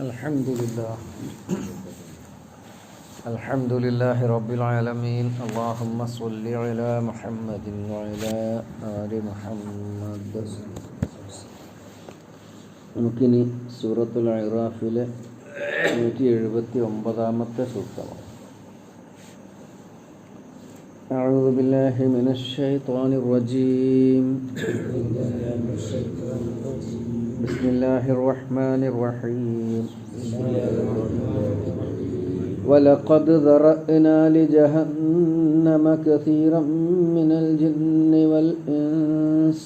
الحمد لله الحمد لله رب العالمين اللهم صل على محمد وعلى آل محمد നമുക്കിനി സൂറത്തുൽ ഇറാഫിലെ നൂറ്റി എഴുപത്തി ഒമ്പതാമത്തെ സൂക്തമാണ് أعوذ بالله من الشيطان الرجيم بسم الله الرحمن الرحيم. ولقد ذرأنا لجهنم كثيرا من الجن والإنس.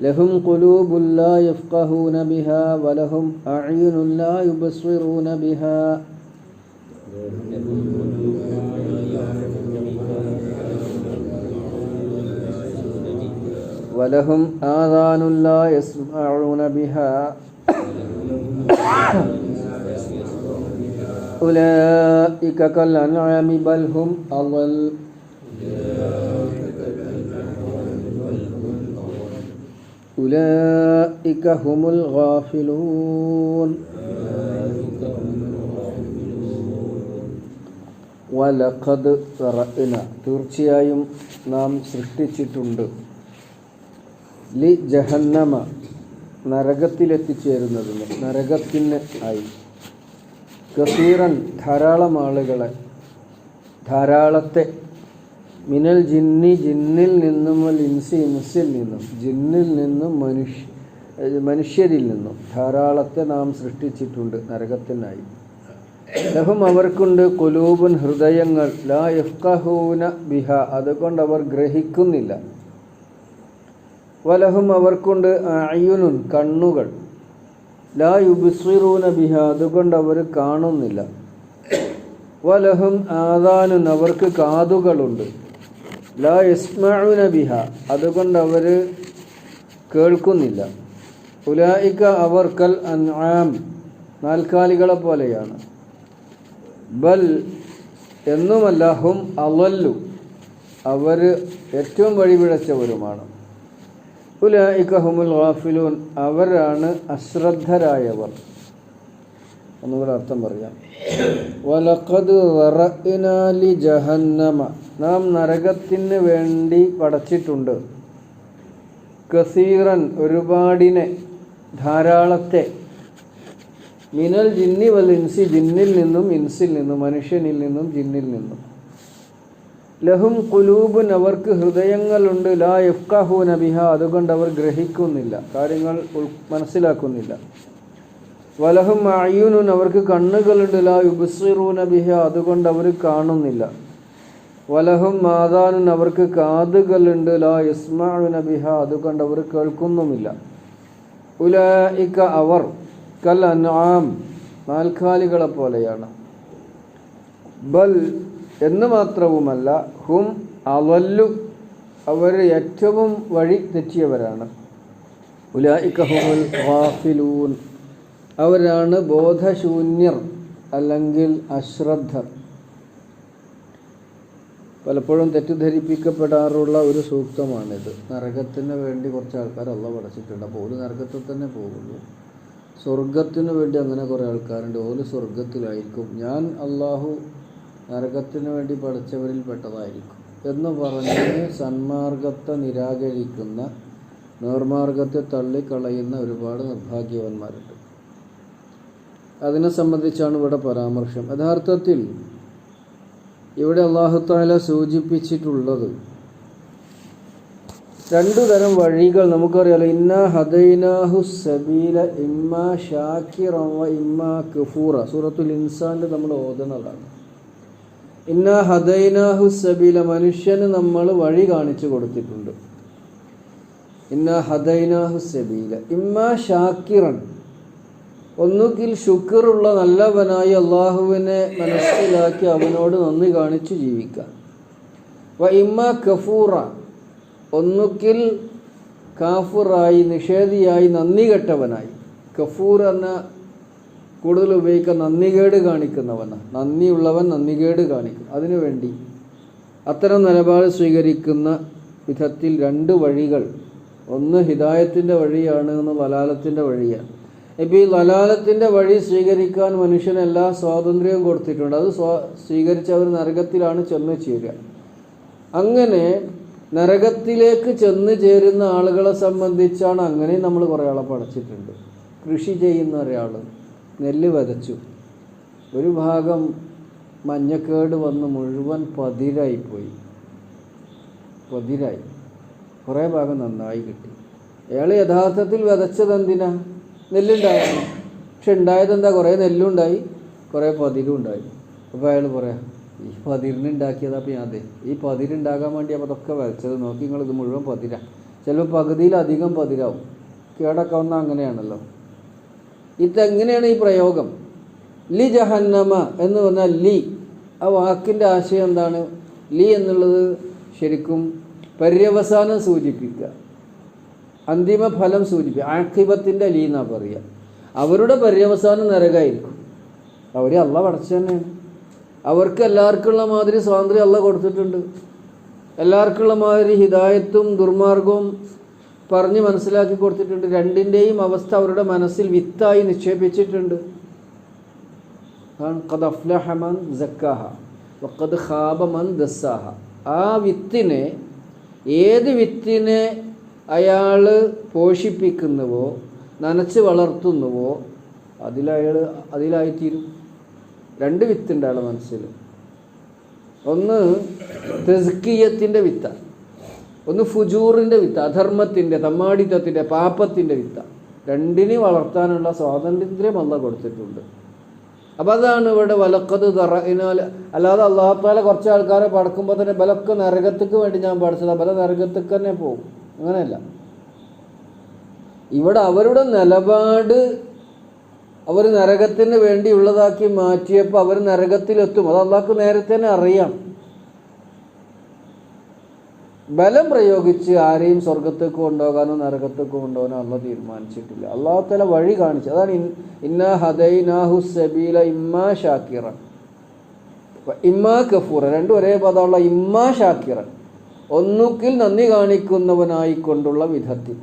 لهم قلوب لا يفقهون بها ولهم أعين لا يبصرون بها. ولهم آذان لا يسمعون بها أولئك كالأنعام بل هم أضل أولئك هم الغافلون വലഖദ് റഅന തീർച്ചയായും നാം സൃഷ്ടിച്ചിട്ടുണ്ട് ലി ജഹന്നമ നരകത്തിലെത്തിച്ചേരുന്നതിന് നരകത്തിന് ആയി. കസീറൻ ധാരാളം ആളുകളെ ധാരാളത്തെ മിനൽ ജിന്നി ജിന്നിൽ നിന്നും ഇൻസി ഇൻസിൽ നിന്നും ജിന്നിൽ നിന്നും മനുഷ്യ മനുഷ്യരിൽ നിന്നും ധാരാളത്തെ നാം സൃഷ്ടിച്ചിട്ടുണ്ട് നരകത്തിനായി. ലഹും അവർക്കുണ്ട് കുലൂബൻ ഹൃദയങ്ങൾ. ലാ യഫ്കഹൂന ബിഹ. അതുകൊണ്ട് അവർ ഗ്രഹിക്കുന്നില്ല. വലഹും അവർക്കുണ്ട് അയ്യുനുൻ കണ്ണുകൾ. ലാ യുബിസ്വിറൂന ബിഹ അതുകൊണ്ട് അവർ കാണുന്നില്ല. വലഹും ആദാനുൻ അവർക്ക് കാതുകളുണ്ട്. ലാ യസ്മഉന ബിഹ അതുകൊണ്ട് അവർ കേൾക്കുന്നില്ല. ഉലായിക്ക അവർക്കൽ അൻആം നാൽക്കാലികളെ പോലെയാണ്. ബൽ എന്നുമല്ല ഹും അവല്ലു അവർ ഏറ്റവും വഴിപിഴച്ചവരുമാണ്. ഉലായിക്ക ഹുമുൽ ഗാഫിലൂൻ. അവരാണ് അശ്രദ്ധരായവർ. ഒന്നുകൂടെ അർത്ഥം പറയാം. വലഖദ് വറഇനാലി ജഹന്നമ. നാം നരകത്തിന് വേണ്ടി പടച്ചിട്ടുണ്ട്. കസീറൻ ഒരുപാടിനെ ധാരാളത്തെ. മിനൽ ജിന്നി വൽ ഇൻസി ജിന്നിൽ നിന്നും ഇൻസിൽ നിന്നും മനുഷ്യനിൽ നിന്നും ജിന്നിൽ നിന്നും. ലഹും കുലൂബുൻ അവർക്ക് ഹൃദയങ്ങളുണ്ട്. ലാ യഫ്കഹൂന നബിഹ അതുകൊണ്ട് അവർ ഗ്രഹിക്കുന്നില്ല. കാര്യങ്ങൾ മനസ്സിലാക്കുന്നില്ല. വലഹും അയ്യൂനുൻ അവർക്ക് കണ്ണുകളുണ്ട്. ലാ യുബസിറൂന നബിഹ അതുകൊണ്ട് അവർ കാണുന്നില്ല. വലഹും മാതാനുൻ അവർക്ക് കാതുകളുണ്ട്. ലാ യുസ്മാനു നബിഹ അതുകൊണ്ട് അവർ കേൾക്കുന്നുമില്ല. ഉലായിക്ക അവർ കൽ അൻആം നാൽക്കാലികളെ പോലെയാണ്. ബൽ എന്ന് മാത്രവുമല്ല ഹും അവല്ലു അവർ ഏറ്റവും വഴി തെറ്റിയവരാണ്. ഉലായിക്കഹുൽ അവരാണ് ബോധശൂന്യർ അല്ലെങ്കിൽ അശ്രദ്ധ. പലപ്പോഴും തെറ്റിദ്ധരിപ്പിക്കപ്പെടാറുള്ള ഒരു സൂക്തമാണിത്. നരകത്തിന് വേണ്ടി കുറച്ച് ആൾക്കാർ അള്ള പടച്ചിട്ടുണ്ട്. അപ്പോൾ ഒരു നരകത്തിൽ തന്നെ പോകുള്ളൂ സ്വർഗത്തിന് വേണ്ടി അങ്ങനെ കുറേ ആൾക്കാരുണ്ട്. ഓൽ സ്വർഗത്തിലായിരിക്കും ഞാൻ അള്ളാഹു നരകത്തിന് വേണ്ടി പഠിച്ചവരിൽ പെട്ടതായിരിക്കും. എന്ന് പറഞ്ഞ് സന്മാർഗത്തെ നിരാകരിക്കുന്ന നേർമാർഗത്തെ തള്ളിക്കളയുന്ന ഒരുപാട് നിർഭാഗ്യവന്മാരുണ്ട്. അതിനെ സംബന്ധിച്ചാണ് ഇവിടെ പരാമർശം. യഥാർത്ഥത്തിൽ ഇവിടെ അള്ളാഹുത്താല സൂചിപ്പിച്ചിട്ടുള്ളത് രണ്ടു തരം വഴികൾ നമുക്കറിയാലോ. ഇന്ന ഹദൈനാഹു സബീല ഇമ്മ ഷാക്കിറ ഇമ്മ കഫൂറ സൂറത്തുൽ ഇൻസാനിൽ നമ്മൾ ഓതുന്നതാണ്. ഇന്ന ഹദൈനാഹു സബീല മനുഷ്യന് നമ്മൾ വഴി കാണിച്ചു കൊടുത്തിട്ടുണ്ട്. ഇന്ന ഹദൈനാഹു സബീല. ഇമ്മ ഷാക്കിറൻ. ഒന്നുകിൽ ശുക്റുള്ള നല്ലവനായി അള്ളാഹുവിനെ മനസ്സിലാക്കി അവനോട് നന്ദി കാണിച്ചു ജീവിക്കാം വ ഇമ്മ കഫൂറ. ഒന്നുകിൽ കാഫുറായി നിഷേധിയായി നന്ദി കെട്ടവനായി. കഫൂർ എന്ന കൂടുതൽ ഉപയോഗിക്കുക നന്ദികേട് കാണിക്കുന്നവനാണ് നന്ദിയുള്ളവൻ നന്ദികേട് കാണിക്കും. അതിനുവേണ്ടി അത്തരം നിലപാട് സ്വീകരിക്കുന്ന വിധത്തിൽ രണ്ട് വഴികൾ. ഒന്ന് ഹിദായത്തിന്റെ വഴിയാണ് ഒന്ന് ലലാലത്തിന്റെ വഴിയാണ് ഇപ്പോൾ ഈ ലലാലത്തിന്റെ വഴി സ്വീകരിക്കാൻ മനുഷ്യന് എല്ലാ സ്വാതന്ത്ര്യവും കൊടുത്തിട്ടുണ്ട്. അത് സ്വാ സ്വീകരിച്ച അവർ നരകത്തിലാണ് ചെന്ന് ചേരുക. അങ്ങനെ നരകത്തിലേക്ക് ചെന്ന് ചേരുന്ന ആളുകളെ സംബന്ധിച്ചാണ് അങ്ങനെ നമ്മൾ കുറേ ആളെ പഠിച്ചിട്ടുണ്ട്. കൃഷി ചെയ്യുന്ന ഒരാൾ നെല്ല് വിതച്ചു. ഒരു ഭാഗം മഞ്ഞക്കേട് വന്ന് മുഴുവൻ പതിരായിപ്പോയി. പതിരായി. കുറേ ഭാഗം നന്നായി കിട്ടി. അയാൾ യഥാർത്ഥത്തിൽ വിതച്ചത് എന്തിനാ നെല്ലുണ്ടാകാൻ പക്ഷെ ഉണ്ടായത് എന്താ കുറേ നെല്ലുണ്ടായി കുറേ പതിരും ഉണ്ടായി അപ്പോൾ അയാൾ പറയാം ഈ പതിരിനുണ്ടാക്കിയതാ അപ്പം അതെ ഈ പതിരുണ്ടാകാൻ വേണ്ടി അപ്പോൾ അതൊക്കെ വിതച്ചത് നോക്കി നിങ്ങൾ ഇത് മുഴുവൻ പതിരാ. ചിലപ്പോൾ പകുതിയിലധികം പതിരാവും. കേടൊക്കെ വന്നാൽ അങ്ങനെയാണല്ലോ. ഇതെങ്ങനെയാണ് ഈ പ്രയോഗം? ലി ജഹന്നമ എന്ന് പറഞ്ഞാൽ ലി. ആ വാക്കിന്റെ ആശയം എന്താണ്? ലി എന്നുള്ളത് ശരിക്കും പര്യവസാനം സൂചിപ്പിക്കുക. അന്തിമ ഫലം സൂചിപ്പിക്കുക. ആക്കിബത്തിന്റെ ലീ എന്നാ പറയുക. അവരുടെ പര്യവസാനം നരകായിരിക്കും. അവർ അല്ല പടച്ചു തന്നെയാണ്. അവർക്ക് എല്ലാവർക്കുള്ള മാതിരി സ്വാതന്ത്ര്യം അല്ല കൊടുത്തിട്ടുണ്ട്. എല്ലാവർക്കുള്ള മാതിരി ഹിദായത്തും ദുർമാർഗവും പറഞ്ഞ് മനസ്സിലാക്കി കൊടുത്തിട്ടുണ്ട്. രണ്ടിന്റെയും അവസ്ഥ അവരുടെ മനസ്സിൽ വിത്തായി നിക്ഷേപിച്ചിട്ടുണ്ട്. ആ വിത്തിനെ ഏത് വിത്തിനെ അയാൾ പോഷിപ്പിക്കുന്നുവോ നനച്ച് വളർത്തുന്നുവോ അതിലയാൾ അതിലായിത്തീരും. രണ്ട് വിത്തുണ്ട് അയാളുടെ മനസ്സിൽ. ഒന്ന് തെസ്കിയത്തിന്റെ വിത്ത. ഒന്ന് ഫുജൂറിന്റെ വിത്ത് അധർമ്മത്തിന്റെ തമ്മാടിത്തത്തിന്റെ പാപ്പത്തിന്റെ വിത്ത. രണ്ടിനെ വളർത്താനുള്ള സ്വാതന്ത്ര്യം അല്ല കൊടുത്തിട്ടുണ്ട്. അപ്പം അതാണ് ഇവിടെ വലക്കത് തറയിനാൽ അല്ലാതെ അള്ളാഹത്താല കുറച്ച് ആൾക്കാരെ പടക്കുമ്പോൾ തന്നെ ബലൊക്കെ നരകത്തേക്ക് വേണ്ടി ഞാൻ പഠിച്ചത് ബല നരകത്തേക്ക് തന്നെ പോകും. അങ്ങനെയല്ല. ഇവിടെ അവരുടെ നിലപാട് അവർ നരകത്തിന് വേണ്ടിയുള്ളതാക്കി മാറ്റിയപ്പോൾ അവർ നരകത്തിലെത്തും. അത് അള്ളാഹ്ക്ക് നേരത്തെ തന്നെ അറിയാം. ബലം പ്രയോഗിച്ച് ആരെയും സ്വർഗത്തേക്ക് കൊണ്ടുപോകാനോ നരകത്തേക്ക് കൊണ്ടുപോകാനോ അല്ല തീരുമാനിച്ചിട്ടില്ല. അള്ളാഹു തല വഴി കാണിച്ചു. അതാണ് ഇന്ന ഹദൈനാഹു സബീല ഇമ്മാ ഷാക്കിറ ഇമ്മ കഫൂറ രണ്ടും ഒരേ പദമുള്ള ഇമ്മ ഷാക്കിറ ഒന്നുകിൽ നന്ദി കാണിക്കുന്നവനായിക്കൊണ്ടുള്ള വിധത്തിൽ.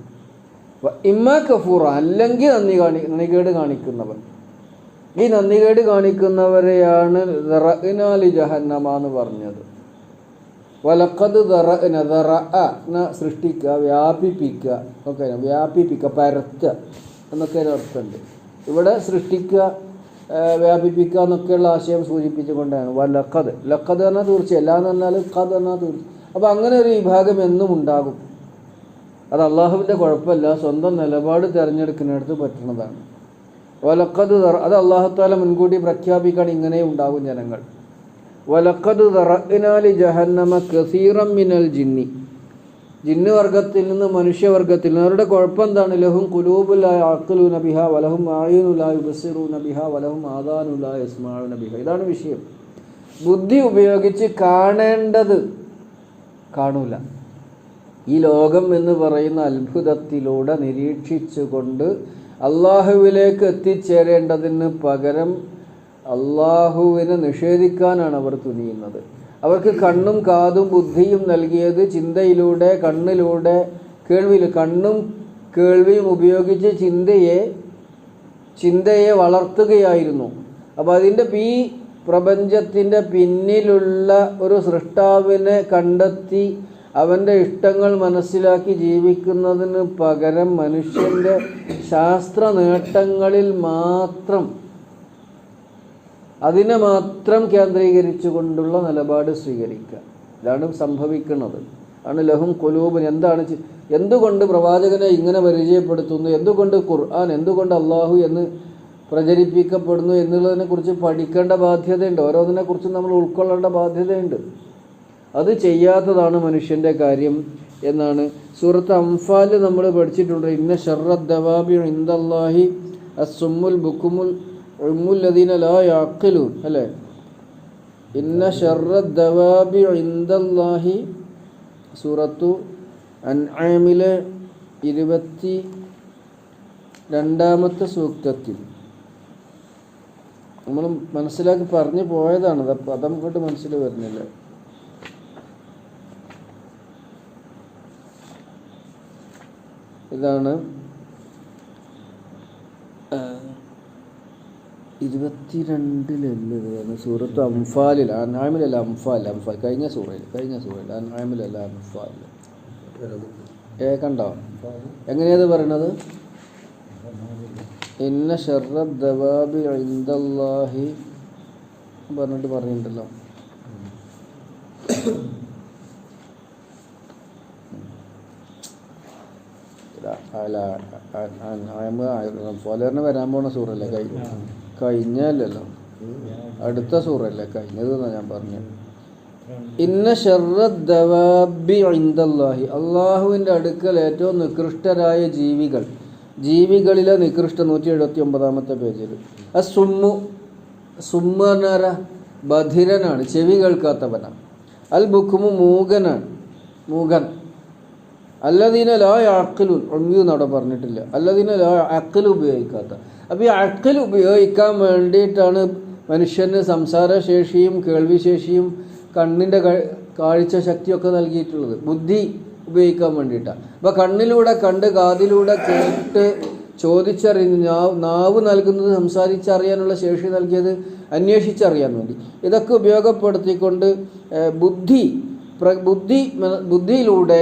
ഇമ്മ കഫൂറ അല്ലെങ്കിൽ നന്ദി കാണി നന്ദികേട് കാണിക്കുന്നവൻ. ഈ നന്ദികേട് കാണിക്കുന്നവരെയാണ് ജഹന്നമ എന്ന് പറഞ്ഞത്. വലക്കത് ദറന ദറ സൃഷ്ടിക്കുക വ്യാപിപ്പിക്കുക. ഒക്കെ വ്യാപിപ്പിക്കുക പരത്തുക എന്നൊക്കെ അർത്ഥമുണ്ട്. ഇവിടെ സൃഷ്ടിക്കുക വ്യാപിപ്പിക്കുക എന്നൊക്കെയുള്ള ആശയം സൂചിപ്പിച്ചുകൊണ്ടാണ്. വലക്കത്. ലക്കത് എന്നാൽ തീർച്ചയായും അല്ല എന്ന് പറഞ്ഞാൽ കത് എന്നാൽ തീർച്ച അപ്പോൾ അങ്ങനെ ഒരു വിഭാഗം എന്നും ഉണ്ടാകും. അത് അള്ളാഹുവിന്റെ കുഴപ്പമില്ല സ്വന്തം നിലപാട് തിരഞ്ഞെടുക്കുന്നിടത്ത് പറ്റുന്നതാണ് വലക്കത് അത് അള്ളാഹുത്താല മുൻകൂട്ടി പ്രഖ്യാപിക്കാൻ ഇങ്ങനെ ഉണ്ടാകും ജനങ്ങൾ. വലക്കത് ദറഇനാലി ജഹന്നമ കസീറം മിനൽ ജിന്നി. ജിന്ന് വർഗത്തിൽ നിന്ന് മനുഷ്യവർഗത്തിൽ നിന്ന് അവരുടെ കുഴപ്പം എന്താണ്? ലഹും കുലൂബുലായ അക്കലു നബിഹ വലഹും ആയുനുലായ ബസിറു നബിഹ വലഹും ആദാനുലായ യസ്മാഉന നബിഹ ഇതാണ് വിഷയം. ബുദ്ധി ഉപയോഗിച്ച് കാണേണ്ടത് കാണൂല. ഈ ലോകം എന്ന് പറയുന്ന അത്ഭുതത്തിലൂടെ നിരീക്ഷിച്ചുകൊണ്ട് അള്ളാഹുവിലേക്ക് എത്തിച്ചേരേണ്ടതിന് പകരം അള്ളാഹുവിനെ നിഷേധിക്കാനാണ് അവർ തുനിയുന്നത്. അവർക്ക് കണ്ണും കാതും ബുദ്ധിയും നൽകിയത് ചിന്തയിലൂടെ കണ്ണിലൂടെ കേൾവിയിൽ. കണ്ണും കേൾവിയും ഉപയോഗിച്ച് ചിന്തയെ ചിന്തയെ വളർത്തുകയായിരുന്നു. അപ്പോൾ അതിന്റെ ഈ പ്രപഞ്ചത്തിന്റെ പിന്നിലുള്ള ഒരു സൃഷ്ടാവിനെ കണ്ടെത്തി അവന്റെ ഇഷ്ടങ്ങൾ മനസ്സിലാക്കി ജീവിക്കുന്നതിന് പകരം മനുഷ്യന്റെ ശാസ്ത്ര നേട്ടങ്ങളിൽ മാത്രം അതിനെ മാത്രം കേന്ദ്രീകരിച്ചുകൊണ്ടുള്ള നിലപാട് സ്വീകരിക്കുക. ഇതാണ് സംഭവിക്കുന്നത്. ആണ് ലഹും കൊലൂബൻ എന്താണ് എന്തുകൊണ്ട് പ്രവാചകനെ ഇങ്ങനെ പരിചയപ്പെടുത്തുന്നു? എന്തുകൊണ്ട് ഖുർആൻ എന്തുകൊണ്ട് അള്ളാഹു എന്ന് പ്രചരിപ്പിക്കപ്പെടുന്നു എന്നുള്ളതിനെക്കുറിച്ച് പഠിക്കേണ്ട ബാധ്യതയുണ്ട്. ഓരോന്നിനെ കുറിച്ച് നമ്മൾ ഉൾക്കൊള്ളേണ്ട ബാധ്യതയുണ്ട്. അത് ചെയ്യാത്തതാണ് മനുഷ്യന്റെ കാര്യം എന്നാണ് സൂറത്ത് അംഫാൽ നമ്മൾ പഠിച്ചിട്ടുണ്ട്. ഇന്ന ഷർറദ് ദവാബി ഇന്ദല്ലാഹി അസുമുൽ ബുക്കുമുൽ അല്ലേ? ഇന്ന സൂറത്തു അൻആമിലെ ഇരുപത്തി രണ്ടാമത്തെ സൂക്തത്തിൽ. നമ്മൾ മനസ്സിലാക്കി പറഞ്ഞു പോയതാണ് അത് പദം കൊണ്ട് മനസ്സിൽ വരുന്നില്ല. ഇതാണ് ഇരുപത്തിരണ്ടിലല്ലേ സൂറത്ത് അംഫാലിൽ അനാമിലല്ല അംഫാൽ അംഫാൽ. കഴിഞ്ഞ സൂറയിൽ കഴിഞ്ഞ സൂറയിൽ അനാമിലല്ല അംഫാൽ. ഏ കണ്ടോ? എങ്ങനെയത് പറയണത്? ഇന്ന ഷർറ ദവാബി പറഞ്ഞിട്ട് പറഞ്ഞിട്ടുണ്ടല്ലോ തന്നെ വരാൻ പോണ സൂറല്ലേ? കഴിഞ്ഞ. കഴിഞ്ഞല്ലോ അടുത്ത സൂറല്ലേ കഴിഞ്ഞത് എന്നാ ഞാൻ പറഞ്ഞു. ഇന്ന ഷർറദ്ദവാബി ഇന്ദല്ലാഹി അള്ളാഹുവിന്റെ അടുക്കൽ ഏറ്റവും നികൃഷ്ടരായ ജീവികൾ. ജീവികളിലെ നികൃഷ്ട നൂറ്റി എഴുപത്തി ഒമ്പതാമത്തെ പേജിൽ. ആ സുമ്മു സുമ്മനര ബധിരനാണ് ചെവി കേൾക്കാത്തവനാണ്. അൽ ബുക്കുമു മൂകനാണ് മൂകൻ. അല്ലദീന ലാ അക്കലു ഒമ്പി അവിടെ പറഞ്ഞിട്ടില്ല. അല്ലദീന ലാ അക്കലു ഉപയോഗിക്കാത്ത. അപ്പോൾ ഈ അക്കൽ ഉപയോഗിക്കാൻ വേണ്ടിയിട്ടാണ് മനുഷ്യന് സംസാരശേഷിയും കേൾവിശേഷിയും കണ്ണിന്റെ കാഴ്ച ശക്തിയൊക്കെ നൽകിയിട്ടുള്ളത്. ബുദ്ധി ഉപയോഗിക്കാൻ വേണ്ടിയിട്ടാണ് അപ്പോൾ കണ്ണിലൂടെ കണ്ട് കാതിലൂടെ കേട്ട് ചോദിച്ചറിയുന്നു നാവ് നൽകുന്നത് സംസാരിച്ചറിയാനുള്ള ശേഷി നൽകിയത് അന്വേഷിച്ചറിയാൻ വേണ്ടി. ഇതൊക്കെ ഉപയോഗപ്പെടുത്തിക്കൊണ്ട് ബുദ്ധി ബുദ്ധി ബുദ്ധിയിലൂടെ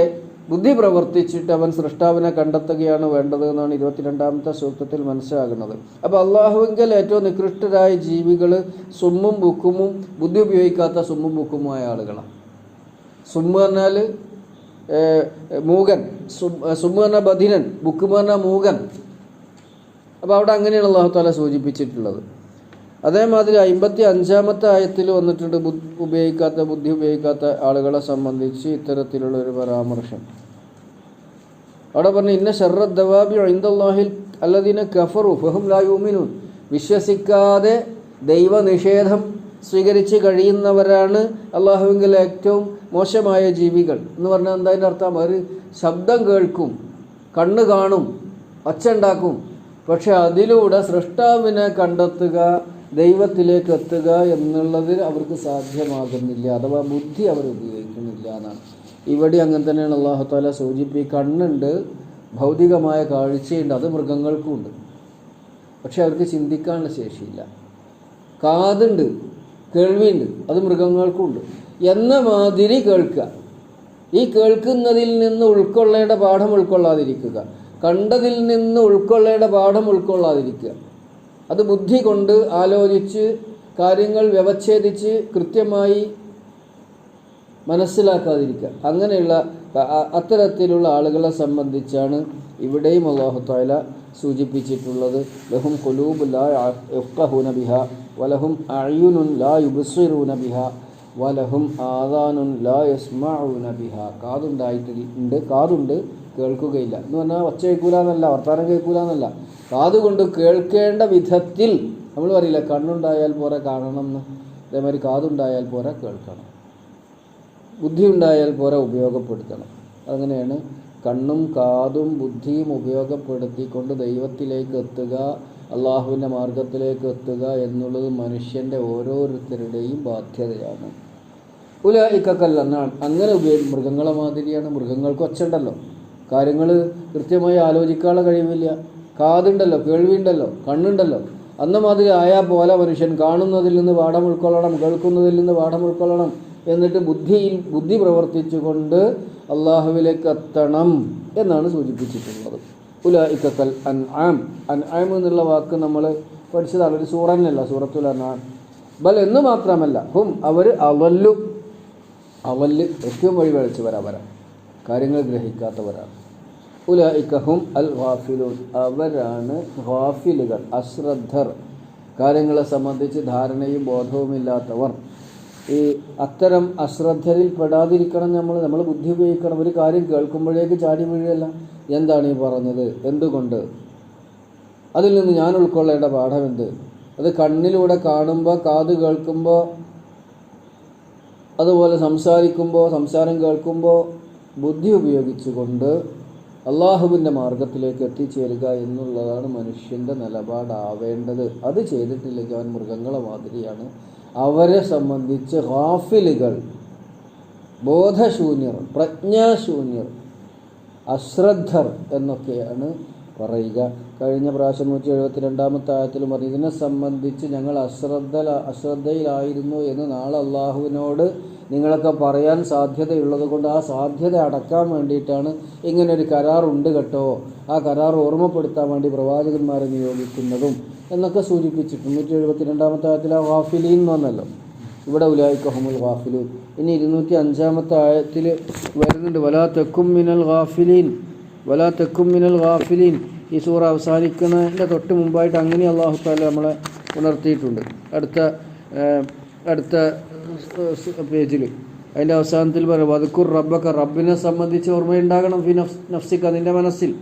ബുദ്ധി പ്രവർത്തിച്ചിട്ട് അവൻ സൃഷ്ടാവിനെ കണ്ടെത്തുകയാണ് വേണ്ടത് എന്നാണ് ഇരുപത്തിരണ്ടാമത്തെ സൂക്തത്തിൽ മനസ്സിലാകുന്നത്. അപ്പോൾ അള്ളാഹുവിങ്കൽ ഏറ്റവും നികൃഷ്ടരായ ജീവികൾ സുമ്മും ബുക്കുമും ബുദ്ധി ഉപയോഗിക്കാത്ത സുമ്മും ബുക്കുമായ ആളുകളാണ്. സുമ്മ എന്നാൽ മൂകൻ. സുമ്മ എന്ന ബധിനൻ ബുക്കുമെന്ന മൂകൻ. അപ്പോൾ അവിടെ അങ്ങനെയാണ് അള്ളാഹു താല സൂചിപ്പിച്ചിട്ടുള്ളത്. അതേമാതിരി അമ്പത്തി അഞ്ചാമത്തെ ആയത്തിൽ വന്നിട്ടുണ്ട് ഉപയോഗിക്കാത്ത ബുദ്ധി ഉപയോഗിക്കാത്ത ആളുകളെ സംബന്ധിച്ച് ഇത്തരത്തിലുള്ള ഒരു പരാമർശം. അവിടെ പറഞ്ഞു ഇന്ന ശർദ്ദവാബി അഴിന്തല്ലാഹിൽ അല്ലദീന കഫറു ഫഹും ലാ യൂമിനൂൻ വിശ്വസിക്കാതെ ദൈവനിഷേധം സ്വീകരിച്ച് കഴിയുന്നവരാണ് അള്ളാഹുവിങ്കിൽ ഏറ്റവും മോശമായ ജീവികൾ. എന്ന് പറഞ്ഞാൽ എന്താ അർത്ഥം? അവർ ശബ്ദം കേൾക്കും കണ്ണ് കാണും ഒച്ച ഉണ്ടാക്കും പക്ഷെ അതിലൂടെ സൃഷ്ടാവിനെ കണ്ടെത്തുക ദൈവത്തിലേക്ക് എത്തുക എന്നുള്ളത് അവർക്ക് സാധ്യമാകുന്നില്ല അഥവാ ബുദ്ധി അവർ ഉപയോഗിക്കുന്നില്ല എന്നാണ്. ഇവിടെ അങ്ങനെ തന്നെയാണ് അള്ളാഹു താല സൂചിപ്പി കണ്ണുണ്ട് ഭൗതികമായ കാഴ്ചയുണ്ട് അത് മൃഗങ്ങൾക്കും ഉണ്ട്. പക്ഷെ അവർക്ക് ചിന്തിക്കാനുള്ള ശേഷിയില്ല. കാതുണ്ട് കേൾവിയുണ്ട് അത് മൃഗങ്ങൾക്കും ഉണ്ട്. എന്ന മാതിരി കേൾക്കുക. ഈ കേൾക്കുന്നതിൽ നിന്ന് ഉൾക്കൊള്ളേണ്ട പാഠം ഉൾക്കൊള്ളാതിരിക്കുക. കണ്ടതിൽ നിന്ന് ഉൾക്കൊള്ളേണ്ട പാഠം ഉൾക്കൊള്ളാതിരിക്കുക. അത് ബുദ്ധി കൊണ്ട് ആലോചിച്ച് കാര്യങ്ങൾ വ്യവച്ഛേദിച്ച് കൃത്യമായി മനസ്സിലാക്കാതിരിക്കുക. അങ്ങനെയുള്ള അത്തരത്തിലുള്ള ആളുകളെ സംബന്ധിച്ചാണ് ഇവിടെയും അള്ളാഹു താല സൂചിപ്പിച്ചിട്ടുള്ളത്. ലഹും കുലൂബ് ലാ ബിഹ വലഹും അഴിയുനുൻ ലാ യുബ്സിറൂന ബിഹ വലഹും ആദാനുൻ ലാ യസ്മഊന കാതുണ്ടായിട്ട് ഉണ്ട് കാതുണ്ട്. കേൾക്കുകയില്ല. എന്ന് പറഞ്ഞാൽ ഒച്ച കേൾക്കൂല എന്നല്ല വർത്താനം കേൾക്കൂല എന്നല്ല കാതുകൊണ്ട് കേൾക്കേണ്ട വിധത്തിൽ നമ്മൾ പറയില്ല കണ്ണുണ്ടായാൽ പോരെ കാണണം എന്ന്. അതേമാതിരി കാതുണ്ടായാൽ പോരെ കേൾക്കണം. ബുദ്ധി ഉണ്ടായാൽ പോരാ ഉപയോഗപ്പെടുത്തണം. അങ്ങനെയാണ് കണ്ണും കാതും ബുദ്ധിയും ഉപയോഗപ്പെടുത്തിക്കൊണ്ട് ദൈവത്തിലേക്ക് എത്തുക അള്ളാഹുവിന്റെ മാർഗത്തിലേക്ക് എത്തുക എന്നുള്ളത് മനുഷ്യന്റെ ഓരോരുത്തരുടെയും ബാധ്യതയാണ്. ഉല ഇക്കല്ല അങ്ങനെ ഉപയോഗിക്കും മൃഗങ്ങളെ മാതിരിയാണ്. മൃഗങ്ങൾക്ക് ഒച്ചുണ്ടല്ലോ കാര്യങ്ങൾ കൃത്യമായി ആലോചിക്കാനുള്ള കഴിവില്ല. കാതുണ്ടല്ലോ കേൾവിയുണ്ടല്ലോ കണ്ണുണ്ടല്ലോ. അന്ന മാതിരി ആയാൽ പോലെ മനുഷ്യൻ കാണുന്നതിൽ നിന്ന് പാഠം ഉൾക്കൊള്ളണം കേൾക്കുന്നതിൽ നിന്ന് പാഠം ഉൾക്കൊള്ളണം എന്നിട്ട് ബുദ്ധിയിൽ ബുദ്ധി പ്രവർത്തിച്ചുകൊണ്ട് അള്ളാഹുവിലേക്ക് എത്തണം എന്നാണ് സൂചിപ്പിച്ചിട്ടുള്ളത്. ഉല ഇക്കൽ അൻ ആം അൻ ആം എന്നുള്ള വാക്ക് നമ്മൾ പഠിച്ചതാണ്. ഒരു സൂറന്നല്ല സൂറത്തുൽ അനാം ബൽ എന്ന് മാത്രമല്ല ഹും അവർ അവല്ലു അവൽ ഏറ്റവും വഴി വരാം കാര്യങ്ങൾ ഗ്രഹിക്കാത്തവരാണ്. ഉലഇക്കഹും അൽ ഹാഫിലൂൻ അവരാണ് വാഫിലുകൾ അശ്രദ്ധർ. കാര്യങ്ങളെ സംബന്ധിച്ച് ധാരണയും ബോധവുമില്ലാത്തവർ. ഈ അത്തരം അശ്രദ്ധരിൽ പെടാതിരിക്കണം നമ്മൾ നമ്മൾ ബുദ്ധി ഉപയോഗിക്കണം. ഒരു കാര്യം കേൾക്കുമ്പോഴേക്ക് ചാടി വീഴല്ല. എന്താണ് ഈ പറഞ്ഞത്? എന്തുകൊണ്ട്? അതിൽ നിന്ന് ഞാൻ ഉൾക്കൊള്ളേണ്ട പാഠം എന്ത് അത് കണ്ണിലൂടെ കാണുമ്പോൾ കാത് കേൾക്കുമ്പോൾ അതുപോലെ സംസാരിക്കുമ്പോൾ സംസാരം കേൾക്കുമ്പോൾ ബുദ്ധി ഉപയോഗിച്ചുകൊണ്ട് അള്ളാഹുവിന്റെ മാർഗത്തിലേക്ക് എത്തിച്ചേരുക എന്നുള്ളതാണ് മനുഷ്യന്റെ നിലപാടാവേണ്ടത്. അത് ചെയ്തിട്ടില്ലെങ്കിൽ അവൻ മൃഗങ്ങളെ മാതിരിയാണ്. അവരെ സംബന്ധിച്ച് ഹാഫിലുകൾ ബോധശൂന്യർ പ്രജ്ഞാശൂന്യർ അശ്രദ്ധർ എന്നൊക്കെയാണ് പറയുക. കഴിഞ്ഞ പ്രാവശ്യം നൂറ്റി എഴുപത്തി രണ്ടാമത്തെ ആയത്തിലും പറഞ്ഞു ഇതിനെ സംബന്ധിച്ച് ഞങ്ങൾ അശ്രദ്ധ അശ്രദ്ധയിലായിരുന്നു എന്ന് നാളെ അള്ളാഹുവിനോട് നിങ്ങളൊക്കെ പറയാൻ സാധ്യതയുള്ളത് കൊണ്ട് ആ സാധ്യത അടക്കാൻ വേണ്ടിയിട്ടാണ് ഇങ്ങനൊരു കരാറുണ്ട് കേട്ടോ. ആ കരാർ ഓർമ്മപ്പെടുത്താൻ വേണ്ടി പ്രവാചകന്മാരെ നിയോഗിക്കുന്നതും എന്നൊക്കെ സൂചിപ്പിച്ചിട്ടുണ്ട്. നൂറ്റി എഴുപത്തി രണ്ടാമത്തെ ആയത്തിൽ ആ വാഫിലീൻ എന്ന് പറഞ്ഞല്ലോ. ഇവിടെ ഉലായിക്കഹമുൽ ഗാഫിലൂൻ. ഇനി ഇരുന്നൂറ്റി അഞ്ചാമത്തെ ആയത്തിൽ വരുന്നുണ്ട്. വലാ തെക്കും മിനൽ ഗാഫിലീൻ. വലാ തെക്കും മിനൽ ഗാഫിലീൻ. ഈ സൂറ അവസാനിക്കുന്നതിന്റെ തൊട്ട് മുമ്പായിട്ട് അങ്ങനെ അള്ളാഹു താല നമ്മളെ ഉണർത്തിയിട്ടുണ്ട്. അടുത്ത അടുത്ത പേജിൽ. അതിന്റെ അവസാനത്തിൽ പറയും വതുക്കുർ റബ്ബക്ക റബ്ബിനെ സംബന്ധിച്ച് ഓർമ്മയുണ്ടാകണം ഫി നഫ്സ് നഫ്സിക്ക നിന്റെ മനസ്സിൽ.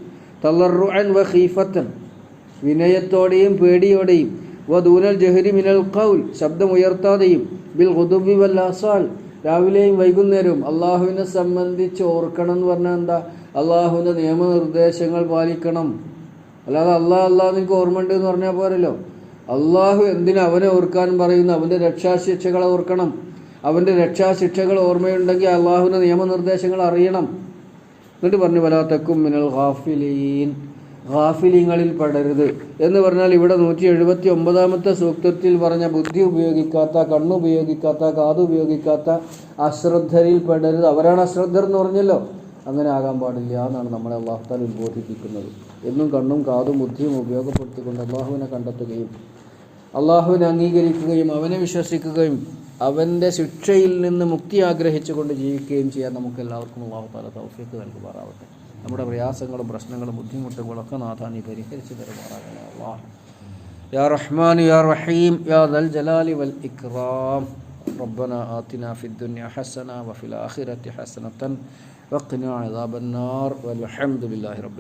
തള്ളറുഅൻ വ ഖീഫത്തൻ വിനയത്തോടെയും പേടിയോടെയും. വ ദൂനൽ ജഹരി മിനൽ കൗൽ ശബ്ദം ഉയർത്താതെയും ബിൽ ഹുദുബി വൽ അസാൽ രാവിലെയും വൈകുന്നേരവും. അള്ളാഹുവിനെ സംബന്ധിച്ച് ഓർക്കണം എന്ന് പറഞ്ഞാൽ എന്താ? അള്ളാഹുവിന്റെ നിയമനിർദ്ദേശങ്ങൾ പാലിക്കണം. അല്ലാതെ അള്ളാഹ് അള്ളാഹ് നിങ്ങൾക്ക് ഓർമ്മയുണ്ട് എന്ന് പറഞ്ഞാൽ പോരല്ലോ. അള്ളാഹു എന്തിനാ അവനെ ഓർക്കാൻ പറയുന്നു? അവന്റെ രക്ഷാശിക്ഷകളെ ഓർക്കണം. അവന്റെ രക്ഷാശിക്ഷകൾ ഓർമ്മയുണ്ടെങ്കിൽ അള്ളാഹുവിന്റെ നിയമനിർദ്ദേശങ്ങൾ അറിയണം. എന്നിട്ട് പറഞ്ഞു വലാത്തക്കും മിനൽ ഹാഫിലീൻ ഹാഫിലിങ്ങളിൽ പെടരുത്. എന്ന് പറഞ്ഞാൽ ഇവിടെ നൂറ്റി എഴുപത്തി ഒമ്പതാമത്തെ സൂക്തത്തിൽ പറഞ്ഞ ബുദ്ധി ഉപയോഗിക്കാത്ത കണ്ണുപയോഗിക്കാത്ത കാതുപയോഗിക്കാത്ത അശ്രദ്ധരിൽ പെടരുത്. അവരാണ് അശ്രദ്ധർ എന്ന് പറഞ്ഞല്ലോ. അങ്ങനെ ആകാൻ പാടില്ല എന്നാണ് നമ്മളെ അള്ളാഹുത്താൽ ഉത്ബോധിപ്പിക്കുന്നത്. എന്നും കണ്ണും കാതും ബുദ്ധിയും ഉപയോഗപ്പെടുത്തിക്കൊണ്ട് അള്ളാഹുവിനെ കണ്ടെത്തുകയും അള്ളാഹുവിനെ അംഗീകരിക്കുകയും അവനെ വിശ്വസിക്കുകയും അവൻ്റെ ശിക്ഷയിൽ നിന്ന് മുക്തി ആഗ്രഹിച്ചുകൊണ്ട് ജീവിക്കുകയും ചെയ്യാൻ നമുക്ക് എല്ലാവർക്കും അള്ളാഹു താല തൗഫീക്ക് നൽകുമാറാവട്ടെ നമ്മുടെ പ്രയാസങ്ങളും പ്രശ്നങ്ങളും ബുദ്ധിമുട്ടുകളും ഒക്കെ നാഥാ നീ പരിഹരിച്ചു തരുമാറാകണേ അള്ളാഹ് يا رحمن يا رحيم يا ذا الجلال والإكرام ربنا آتنا في الدنيا حسنة وفي الآخرة حسنة وقنا عذاب النار والحمد لله رب العالمين